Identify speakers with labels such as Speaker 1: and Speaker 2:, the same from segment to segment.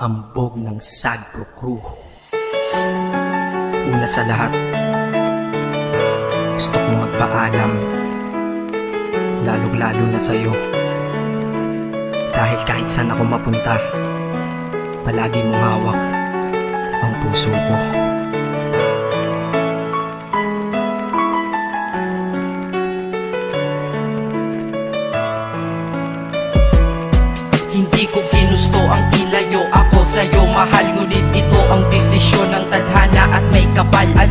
Speaker 1: hambog ng Sagpro Crew. Una sa lahat, gusto kong magpaalam, lalong-lalo na sa'yo. Dahil kahit saan ako mapunta, palagi mong hawak ang puso ko.
Speaker 2: Hindi ko ginusto ang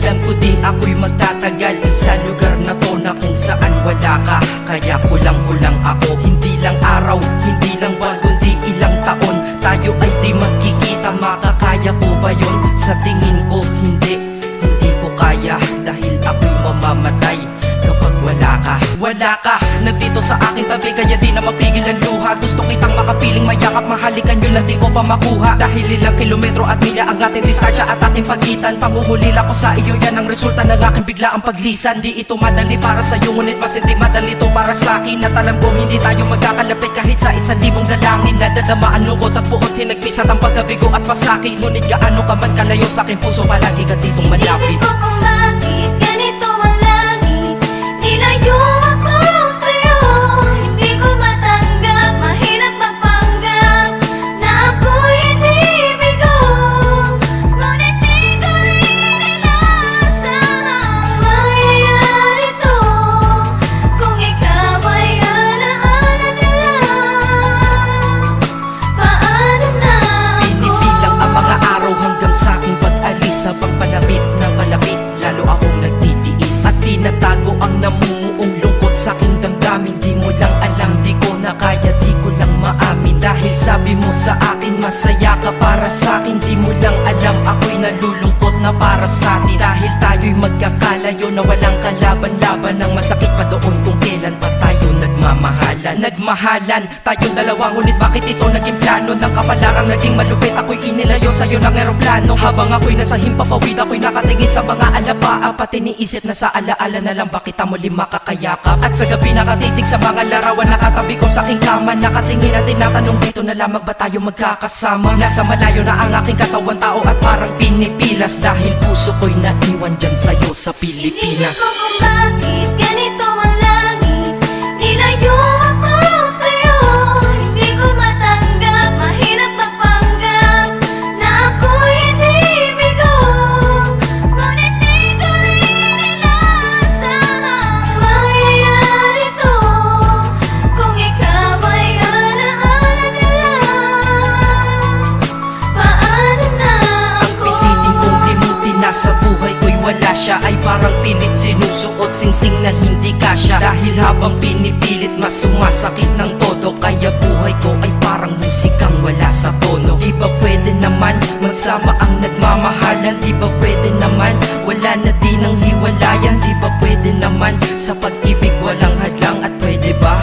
Speaker 2: Alam ko din ako'y magtatagal. Sa lugar na to na kung saan wala ka. Kaya kulang-kulang ako. Hindi lang araw, hindi lang buwan Kundi ilang taon. Tayo ay di magkikita. Makakaya ko ba yun? Sa tingin ko hindi. Hindi ko kaya. Dahil ako'y mamamatay kapag wala ka. Wala ka, nandito sa aking tabi Kaya di na mapigil ang luha. Gusto kitang makapiling mayakap Mahalikan lang di ko pa makuha? Dahil ilang kilometro at milya ang ating distansya At ating pagitan. Panguhulila ko sa iyo Yan ang resulta ng aking biglaang paglisan. Di ito madali para sa iyo Ngunit mas hindi madali to para sa akin At alam ko hindi tayo magkakalapit Kahit sa isang libong dalangin. Nadadama ang lungkot at puot Hinagpis at ang pagkabigo at pasakit. Ngunit gaano ka man kalayo sa aking puso Palagi ka ditong malapit.
Speaker 3: Isip ko kung
Speaker 2: sabi mo sa akin, masaya ka para sa akin Di mo lang alam, ako'y nalulungkot na para sa atin Dahil tayo'y magkakalayo na walang kalaban-laban Ang masakit pa doon kung kailan pa nagmamahalan Nagmahalan, tayong dalawa Ngunit bakit ito naging plano? Ng kapalarang naging malupit Ako'y inilayo sa'yo ng eroplano. Habang ako'y nasa himpapawid Ako'y nakatingin sa mga alapaa Pati niisip na sa alaala na lang Bakit muli makakayakap? At sa gabi nakatitig sa mga larawan Nakatabi ko sa aking kama Nakatingin at tinatanong dito na lamang ba tayo magkakasama? Nasa malayo na ang aking katawan tao At parang pinipilas. Dahil puso ko'y naiwan dyan sa'yo sa Pilipinas.
Speaker 3: Inisip ko kung bakit ganito
Speaker 2: siya Ay parang pilit sinusuot singsing na hindi kasya. Dahil habang pinipilit mas sumasakit ng todo. Kaya buhay ko ay parang musikang wala sa tono. Di ba pwede naman magsama ang nagmamahalan. Di ba pwede naman wala na din ang hiwalayan. Di ba pwede naman sa pag-ibig walang hadlang. At pwede ba?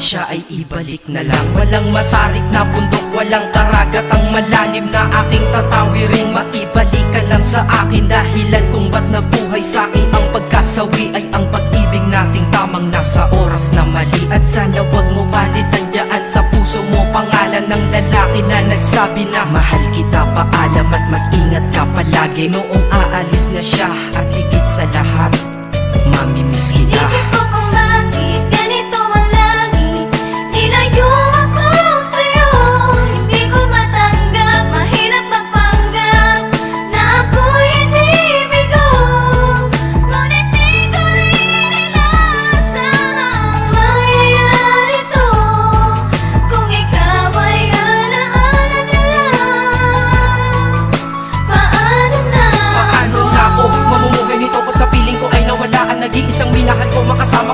Speaker 2: siya ay ibalik na lang. Walang matarik na bundok, walang karagat. Ang malalim na aking tatawirin Maibalik Pagkasawi ay ang pag-ibig nating tamang nasa oras na mali. At sana wag mo palitan dyan sa puso mo. Pangalan ng lalaki na nagsabi na Mahal kita, paalam at mag-ingat ka palagi. Noong aalis na siya at higit sa lahat Mamimiss kita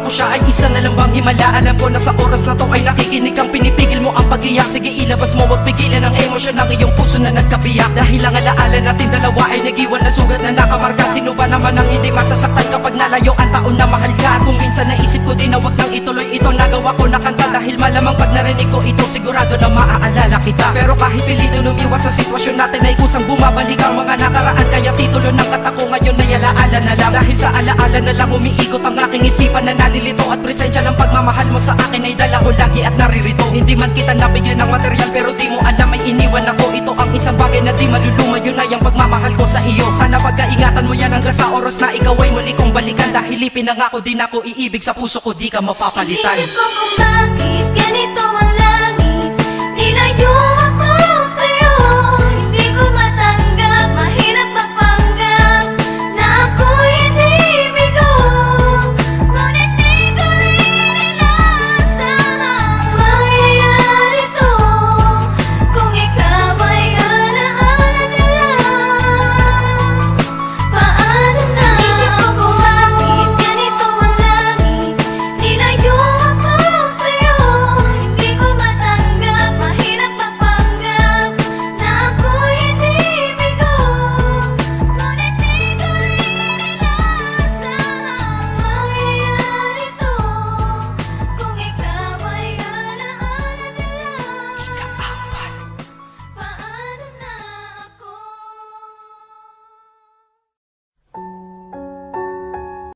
Speaker 3: ko
Speaker 2: siya ay isa na lang bang himala Alam ko na sa oras na to ay nakikinig kang pinipigil mo ang pag-iyak. Sige ilabas mo wag pigilan ang emosyon ng iyong puso na nagkabiyak. Dahil ang alaala natin dalawa ay nag-iwan na sugat na nakamarka. Sino ba naman ang hindi masasaktan kapag nalayo ang taon na mahal ka? Kung minsan naisip ko din na wag nang ituloy ito Nagawa ko na kanta. Dahil malamang pag narinig ko ito Sigurado na maaalala kita. Pero kahit pilito lumiwas sa sitwasyon natin ay kusang bumabalik ang mga nakaraan. Kaya titulo ng katako ngayon ay alaala na lang. Dahil sa alaala na lang umiikot ang aking isipan na nalilito At presensya ng pagmamahal mo sa akin ay dala ko lagi at naririto. Hindi man kita nabigyan ng material pero di mo alam ay iniwan ako. Ito ang isang bagay na di maluluma yun ay ang pagmamahal ko sa iyo. Sana pagkaingatan mo yan hanggang sa oras na ikaw ay muli kong balikan. Dahil ipinangako din ako iibig sa puso ko di ka mapapalitan.
Speaker 3: Inisip ko kung bakit ganito ang